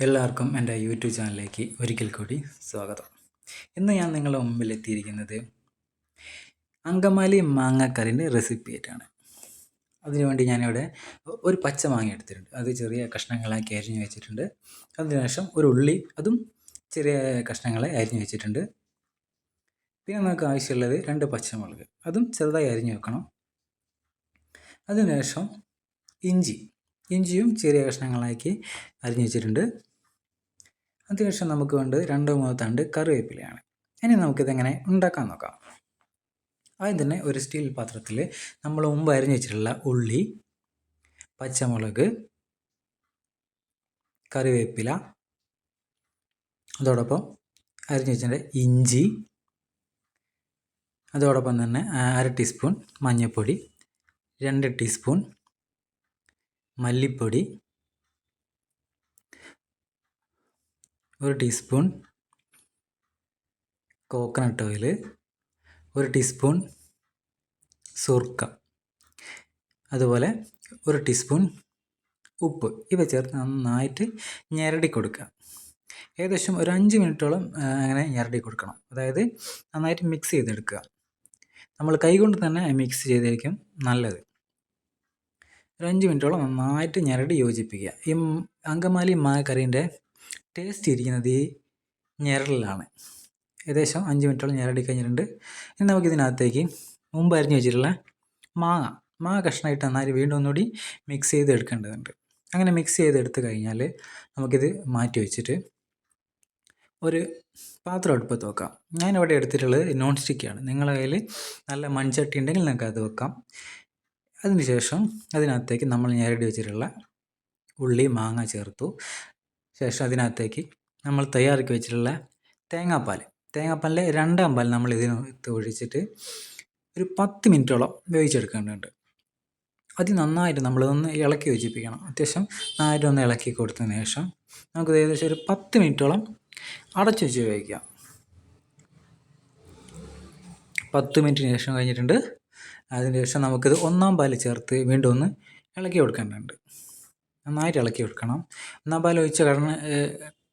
എല്ലാവർക്കും എന്റെ യൂട്യൂബ് ചാനലിലേക്ക് ഒരിക്കൽ കൂടി സ്വാഗതം. ഇന്ന് ഞാൻ നിങ്ങളുടെ മുമ്പിൽ എത്തിയിരിക്കുന്നത് അങ്കമാലി മാങ്ങക്കറിന്റെ റെസിപ്പി ആയിട്ടാണ്. അതിനുവേണ്ടി ഞാനിവിടെ ഒരു പച്ച മാങ്ങ എടുത്തിട്ടുണ്ട്. അത് ചെറിയ കഷ്ണങ്ങളാക്കി അരിഞ്ഞു വെച്ചിട്ടുണ്ട്. അതിനുശേഷം ഒരു ഉള്ളി അതും ചെറിയ കഷ്ണങ്ങളെ അരിഞ്ഞു വെച്ചിട്ടുണ്ട്. പിന്നെ നമുക്ക് ആവശ്യമുള്ളത് രണ്ട് പച്ചമുളക് അതും ചെറുതായി അരിഞ്ഞു വെക്കണം. അതിനുശേഷം ഇഞ്ചി ഇഞ്ചിയും ചെറിയ കഷ്ണങ്ങളാക്കി അരിഞ്ഞു വെച്ചിട്ടുണ്ട്. അതിനുശേഷം നമുക്ക് വേണ്ടത് രണ്ടോ മൂന്നോ തണ്ട് കറിവേപ്പിലയാണ്. ഇനി നമുക്കിതെങ്ങനെ ഉണ്ടാക്കാൻ നോക്കാം. ആദ്യം തന്നെ ഒരു സ്റ്റീൽ പാത്രത്തിൽ നമ്മൾ മുമ്പ് അരിഞ്ഞു വെച്ചിട്ടുള്ള ഉള്ളി പച്ചമുളക് കറിവേപ്പില അതോടൊപ്പം അരിഞ്ഞു വെച്ചിട്ട് ഇഞ്ചി അതോടൊപ്പം തന്നെ അര ടീസ്പൂൺ മഞ്ഞൾപ്പൊടി രണ്ട് ടീസ്പൂൺ മല്ലിപ്പൊടി ഒരു ടീസ്പൂൺ കോക്കനട്ട് ഓയിൽ ഒരു ടീസ്പൂൺ സുർക്ക അതുപോലെ ഒരു ടീസ്പൂൺ ഉപ്പ്. ഇവ ചേർത്ത് നന്നായിട്ട് ഞെരടി കൊടുക്കുക. ഏകദേശം ഒരു അഞ്ച് മിനിറ്റോളം അങ്ങനെ ഞെരടി കൊടുക്കണം. അതായത് നന്നായിട്ട് മിക്സ് ചെയ്തെടുക്കുക. നമ്മൾ കൈകൊണ്ട് തന്നെ മിക്സ് ചെയ്തായിരിക്കും നല്ലത്. ഒരു അഞ്ച് മിനിറ്റോളം നന്നായിട്ട് ഞെരടി യോജിപ്പിക്കുക. ഈ അങ്കമാലി മായക്കറീന്റെ ടേസ്റ്റ് ഇരിക്കുന്നത് ഈ ഞരളിലാണ്. ഏകദേശം അഞ്ച് മിനിറ്റോളം ഞരടി കഴിഞ്ഞിട്ടുണ്ട്. ഇനി നമുക്കിതിനകത്തേക്ക് മുമ്പ് അരിഞ്ഞു വെച്ചിട്ടുള്ള മാങ്ങ മാങ്ങ കഷ്ണമായിട്ട് നന്നായി വീണ്ടും ഒന്നുകൂടി മിക്സ് ചെയ്ത് എടുക്കേണ്ടതുണ്ട് അങ്ങനെ മിക്സ് ചെയ്ത് എടുത്തു കഴിഞ്ഞാൽ നമുക്കിത് മാറ്റി വെച്ചിട്ട് ഒരു പാത്രം അടുപ്പത്ത് വെക്കാം. ഞാനിവിടെ എടുത്തിട്ടുള്ളത് നോൺ സ്റ്റിക്കാണ് നിങ്ങളുടെ കയ്യിൽ നല്ല മൺചട്ടി ഉണ്ടെങ്കിൽ നിങ്ങൾക്ക് അത് വെക്കാം. അതിനുശേഷം അതിനകത്തേക്ക് നമ്മൾ ഞെരടി വെച്ചിട്ടുള്ള ഉള്ളി മാങ്ങ ചേർത്തു. ശേഷം അതിനകത്തേക്ക് നമ്മൾ തയ്യാറാക്കി വെച്ചിട്ടുള്ള തേങ്ങാപ്പാൽ തേങ്ങാപ്പാലിലെ രണ്ടാം പാൽ നമ്മൾ ഇതിനകത്ത് ഒഴിച്ചിട്ട് ഒരു പത്ത് മിനിറ്റോളം വേവിച്ചെടുക്കേണ്ടതുണ്ട്. അത് നന്നായിട്ട് നമ്മളിതൊന്ന് ഇളക്കി യോജിപ്പിക്കണം. അത്യാവശ്യം നന്നായിട്ട് ഒന്ന് ഇളക്കി കൊടുത്തതിന് ശേഷം നമുക്ക് ഏകദേശം ഒരു പത്ത് മിനിറ്റോളം അടച്ചു വെച്ച് വേവിക്കാം. പത്ത് മിനിറ്റിന് ശേഷം കഴിഞ്ഞിട്ടുണ്ട് അതിന് ശേഷം നമുക്കിത് ഒന്നാം പാൽ ചേർത്ത് വീണ്ടും ഒന്ന് ഇളക്കി കൊടുക്കേണ്ടതുണ്ട് നന്നായിട്ട് ഇളക്കി കൊടുക്കണം. ഒന്നാം പാൽ ഒഴിച്ച കടന്ന്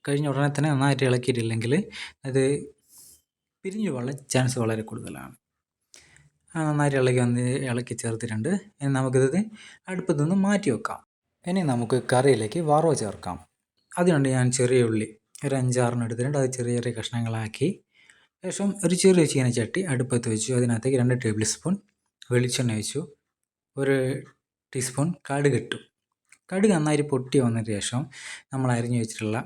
കഴിഞ്ഞ ഉടനെ തന്നെ നന്നായിട്ട് ഇളക്കിയിട്ടില്ലെങ്കിൽ അത് പിരിഞ്ഞു പോകാൻ ചാൻസ് വളരെ കൂടുതലാണ്. നന്നായിട്ട് ഇളക്കി വന്ന് ഇളക്കി ചേർത്തിട്ടുണ്ട്. ഇനി നമുക്കിത് അടുപ്പത്തു നിന്ന് മാറ്റി വെക്കാം. ഇനി നമുക്ക് കറിയിലേക്ക് വറവ് ചേർക്കാം. അതിനുണ്ട് ഞാൻ ചെറിയ ഉള്ളി. ഒരു അഞ്ചാറിന് എടുത്തിട്ടുണ്ട്. അത് ചെറിയ ചെറിയ കഷ്ണങ്ങളാക്കി. ശേഷം ഒരു ചെറിയ ചീനച്ചട്ടി അടുപ്പത്ത് വെച്ചു. അതിനകത്തേക്ക് രണ്ട് ടേബിൾ സ്പൂൺ വെളിച്ചെണ്ണ ഒഴിച്ചു. ഒരു ടീസ്പൂൺ കടുക് ഇട്ടു. കടുക് നന്നായി പൊട്ടി വന്നതിന് ശേഷം നമ്മൾ അരിഞ്ഞു വെച്ചിട്ടുള്ള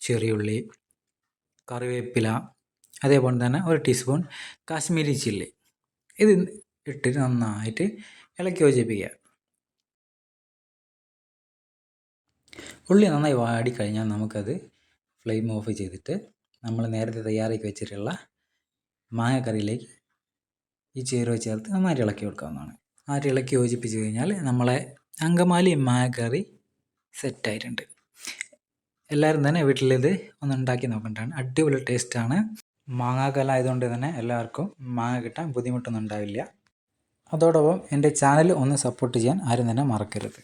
ചെറിയുള്ളി കറിവേപ്പില അതേപോലെ തന്നെ ഒരു ടീസ്പൂൺ കാശ്മീരി ചില്ലി. ഇത് ഇട്ടിട്ട് നന്നായിട്ട് ഇളക്കി യോജിപ്പിക്കുക. ഉള്ളി നന്നായി വാടി വാടിക്കഴിഞ്ഞാൽ നമുക്കത് ഫ്ലെയിം ഓഫ് ചെയ്തിട്ട് നമ്മൾ നേരത്തെ തയ്യാറാക്കി വെച്ചിട്ടുള്ള മാങ്ങക്കറിയിലേക്ക് ഈ ചേരുവ ചേർത്ത് നന്നായിട്ട് ഇളക്കി കൊടുക്കാവുന്നതാണ്. നന്നായിട്ട് ഇളക്കി യോജിപ്പിച്ച് കഴിഞ്ഞാൽ നമ്മളെ അങ്കമാലി സെറ്റ് സെറ്റായിട്ടുണ്ട്. എല്ലാവരും തന്നെ വീട്ടിലിത് ഒന്ന് ഉണ്ടാക്കി നോക്കേണ്ടതാണ്. അടിപൊളി ടേസ്റ്റാണ്. മാങ്ങാക്കല ആയതുകൊണ്ട് തന്നെ എല്ലാവർക്കും മാങ്ങ കിട്ടാൻ ബുദ്ധിമുട്ടൊന്നും ഉണ്ടാവില്ല. അതോടൊപ്പം എന്റെ ചാനൽ ഒന്ന് സപ്പോർട്ട് ചെയ്യാൻ ആരും തന്നെ മറക്കരുത്.